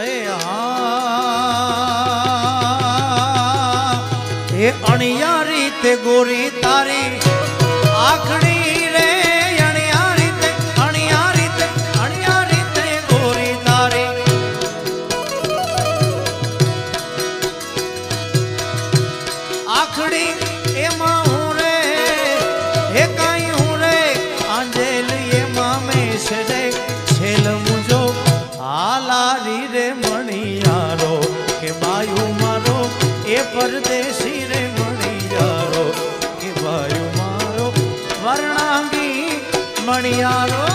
એ અણિયા રીતે ગોરી તારી. આખડી રે અણિયા રીતે અણિયા રીતે અણિયા રીતે ગોરી તારી. આખડી એમાં હે પરદેશી રે મણિયારો કે બાયુ મારો મણિયારો.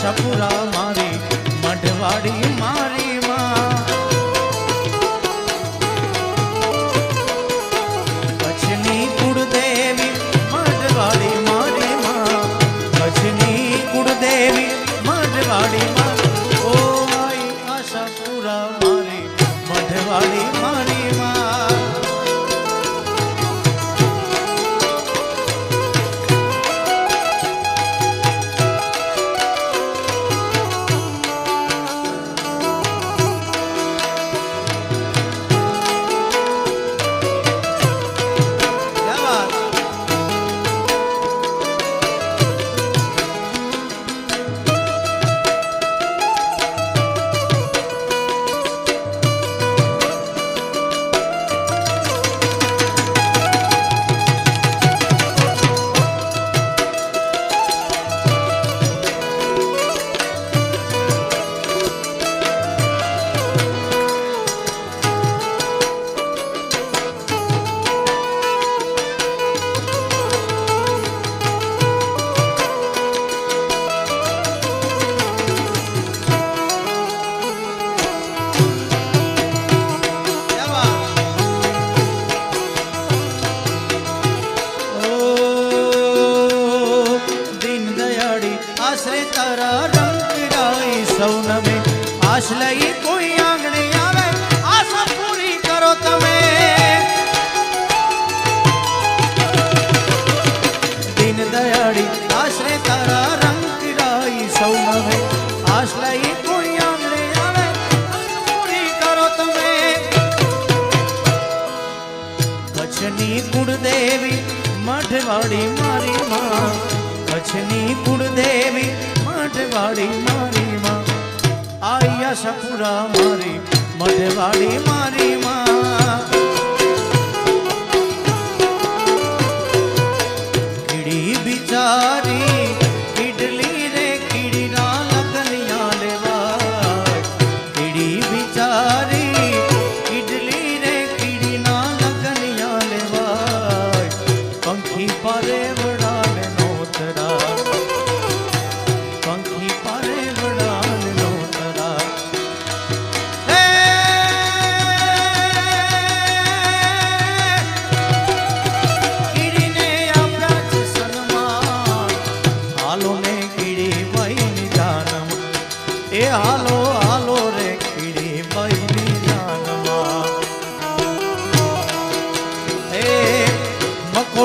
સપુરા મારી મઢવાડી માં આશ લઈ કોઈ આંગણે આવે. આશા પૂરી કરો તમે. દિન દયાળી, આશરે તારા રંગ પીડાઈ સૌ નવે. આશ લઈ કોઈ આંગણે આવે. પૂરી કરો તમે. કચ્છની કુળદેવી મઢવાડી મારી માં. કચ્છની કુળદેવી મઢવાડી મારી માં. આયા સપુરા મારી, મઢવાડી મારી માં. કીડી બિચારી, કીડલી રે કીડીના લગનિયા લેવા કીડી બિચારી, કીડલી રે કીડીના લગનિયા લેવાય પંખી પરે વડાવે નોતરા.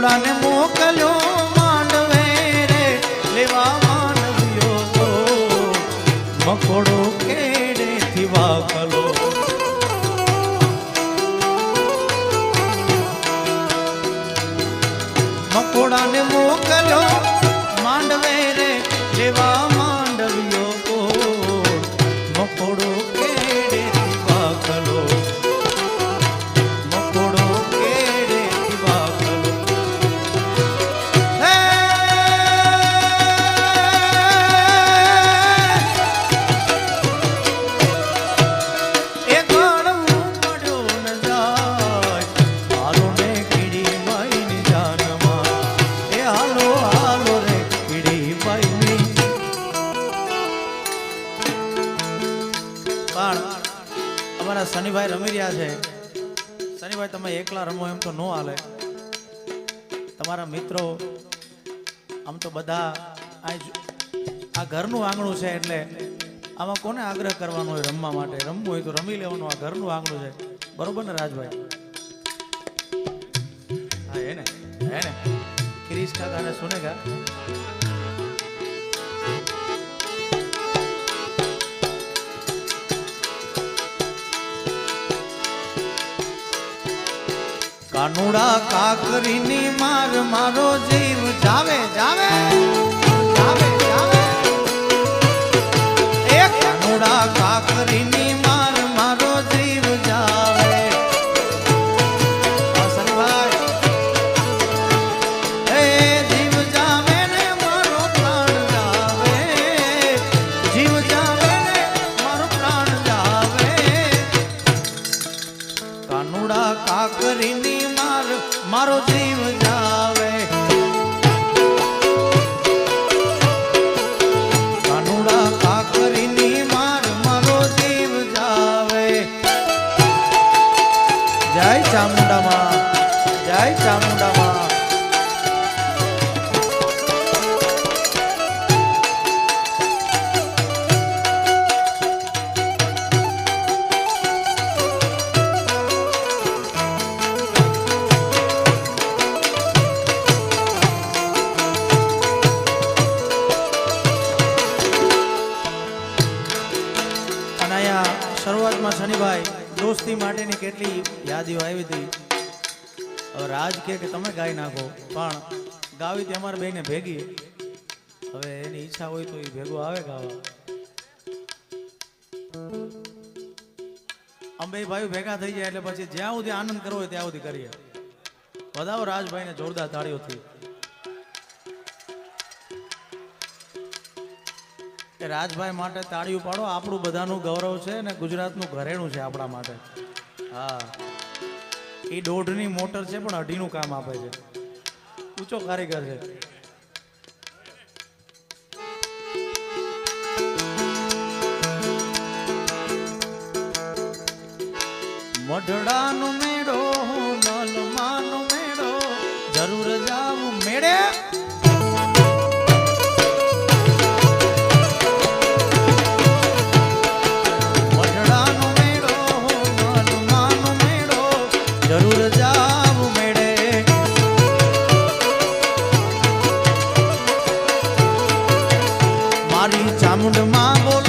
મકોડાને મોકલ્યો માંડવે રે. લેવા માંડવ્યો મકોડો કેડેથી વાકલો મકોડાને મોકલ્યો શનિભાઈ તમે એકલા રમો એમ તો ન હાલે. તમારા મિત્રો, આમ તો બધા આ ઘરનું આંગણું છે એટલે આમાં કોને આગ્રહ કરવાનો હોય રમવા માટે? રમવું હોય તો રમી લેવાનું, આ ઘરનું આંગણું છે. બરોબર ને રાજભાઈ? હા હે ને હે ને કિરીશ કાકા ને સુનેગા. કાનુડા કાકરીની માર મારો જીવ. જાવે જાવે જાવે જાવે. એ કાનુડા કાકરીની કેટલી આવી હતી. હવે રાજ કે તમે ગાઈ નાખો. પણ ગાવી તે અમારે બેને ભેગી. હવે એની ઈચ્છા હોય તો એ ભેગો આવે ગાવા. અંબે ભાઈ ભેગા થઈ જાય એટલે પછી જ્યાં સુધી આનંદ કરવો હોય ત્યાં સુધી કરીએ. વધાવો રાજભાઈને જોરદાર તાળીઓથી. કે રાજભાઈ માટે તાળીઓ પાડો. આપણું બધાનું ગૌરવ છે અને ગુજરાતનું ઘરેણું છે આપણા માટે. હા. એ દોઢની મોટર છે પણ અઢીનું કામ આપે છે. ઊંચો કારીગર છે. મઢડાનો મારી ચામુંડમાં